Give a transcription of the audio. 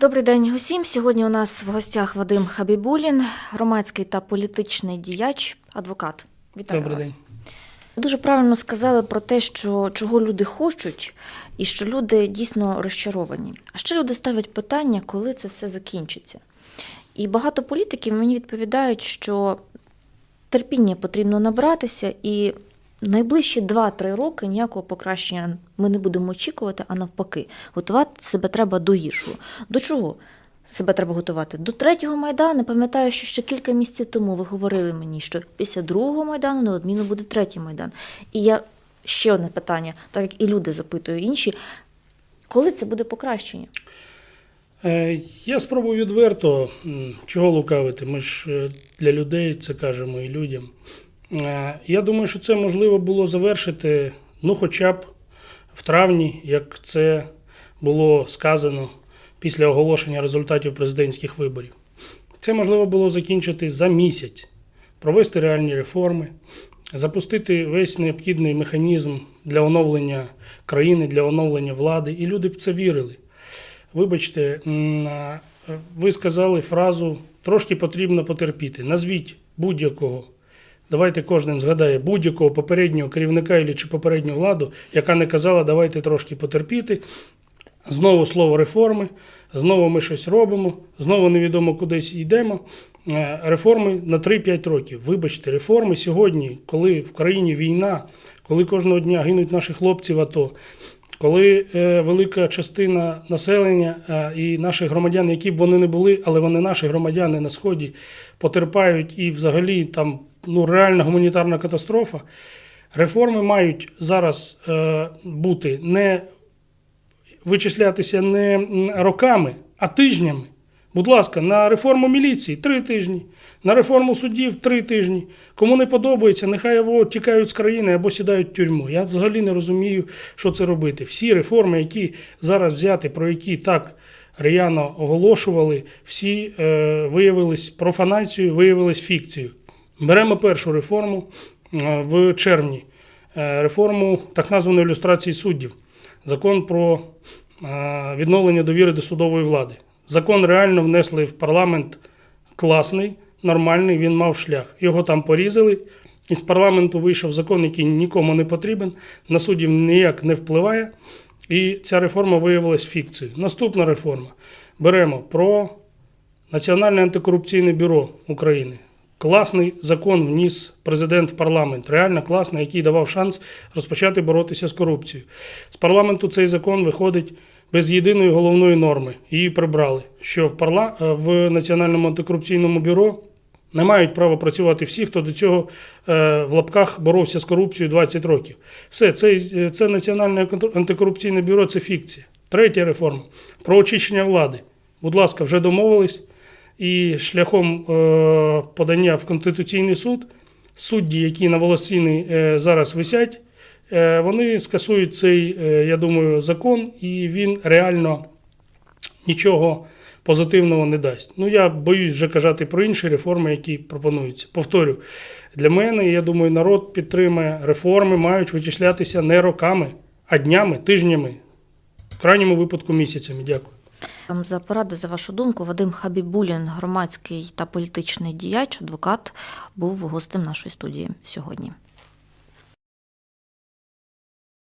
Добрий день усім. Сьогодні у нас в гостях Вадим Хабібулін, громадський та політичний діяч, адвокат. Вітаю Добрий вас. день. Дуже правильно сказали про те, що чого люди хочуть, і що люди дійсно розчаровані. А ще люди ставлять питання, коли це все закінчиться. І багато політиків мені відповідають, що терпіння потрібно набратися, і найближчі 2-3 роки ніякого покращення ми не будемо очікувати, а навпаки, готувати себе треба до гіршого. До чого? Себе треба готувати до третього майдану. Пам'ятаю, що ще кілька місяців тому ви говорили мені, що після другого майдану неодмінно буде третій майдан. І я ще одне питання, так як і люди запитують інші, коли це буде покращення? Е, Я спробую відверто, чого лукавити. Ми ж е, для людей це кажемо і людям. Е, Я думаю, що це можливо було завершити, ну, хоча б в травні, як це було сказано після оголошення результатів президентських виборів. Це можливо було закінчити за місяць, провести реальні реформи, запустити весь необхідний механізм для оновлення країни, для оновлення влади, і люди б це вірили. Вибачте, ви сказали фразу трошки потрібно потерпіти. Назвіть будь-якого. Давайте кожен згадає будь-якого попереднього керівника чи попередню владу, яка не казала, давайте трошки потерпіти. Знову слово реформи, знову ми щось робимо, знову невідомо кудись йдемо. Е, Реформи на 3-5 років. Вибачте, реформи сьогодні, коли в країні війна, коли кожного дня гинуть наші хлопці в АТО, коли е, велика частина населення е, і наших громадян, які б вони не були, але вони наші громадяни на сході потерпають і взагалі там ну, реальна гуманітарна катастрофа. Реформи мають зараз е, бути не вичислятися не роками, а тижнями. Будь ласка, на реформу міліції три тижні, на реформу судів три тижні. Кому не подобається, нехай або тікають з країни, або сідають в тюрму. Я взагалі не розумію, що це робити. Всі реформи, які зараз взяти, про які так рьяно оголошували, всі е, виявились профанацією, виявились фікцією. Беремо першу реформу е, в червні, е, реформу так званої ілюстрації суддів, закон про е, відновлення довіри до судової влади. Закон реально внесли в парламент класний, нормальний, він мав шлях. Його там порізали. Із парламенту вийшов закон, який нікому не потрібен, на суддів ніяк не впливає. І ця реформа виявилась фікцією. Наступна реформа. Беремо про Національне антикорупційне бюро України. Класний закон вніс президент в парламент, реально класний, який давав шанс розпочати боротися з корупцією. З парламенту цей закон виходить без єдиної головної норми. Її прибрали, що в, парла... е, в Національному антикорупційному бюро не мають права працювати всі, хто до цього е, в лапках боровся з корупцією 20 років. Все, це, це Національне антикорупційне бюро це фікція. Третя реформа про очищення влади. Будь ласка, вже домовились. І шляхом е, подання в Конституційний суд судді, які на волосіни е, зараз висять, е, вони скасують цей, я думаю, закон, і він реально нічого позитивного не дасть. Ну, я боюсь вже казати про інші реформи, які пропонуються. Повторю, для мене, я думаю, народ підтримує реформи, мають вичислятися не роками, а днями, тижнями, в крайньому випадку місяцями. Дякую. За поради, за вашу думку, Вадим Хабібулін, громадський та політичний діяч, адвокат, був гостем нашої студії сьогодні.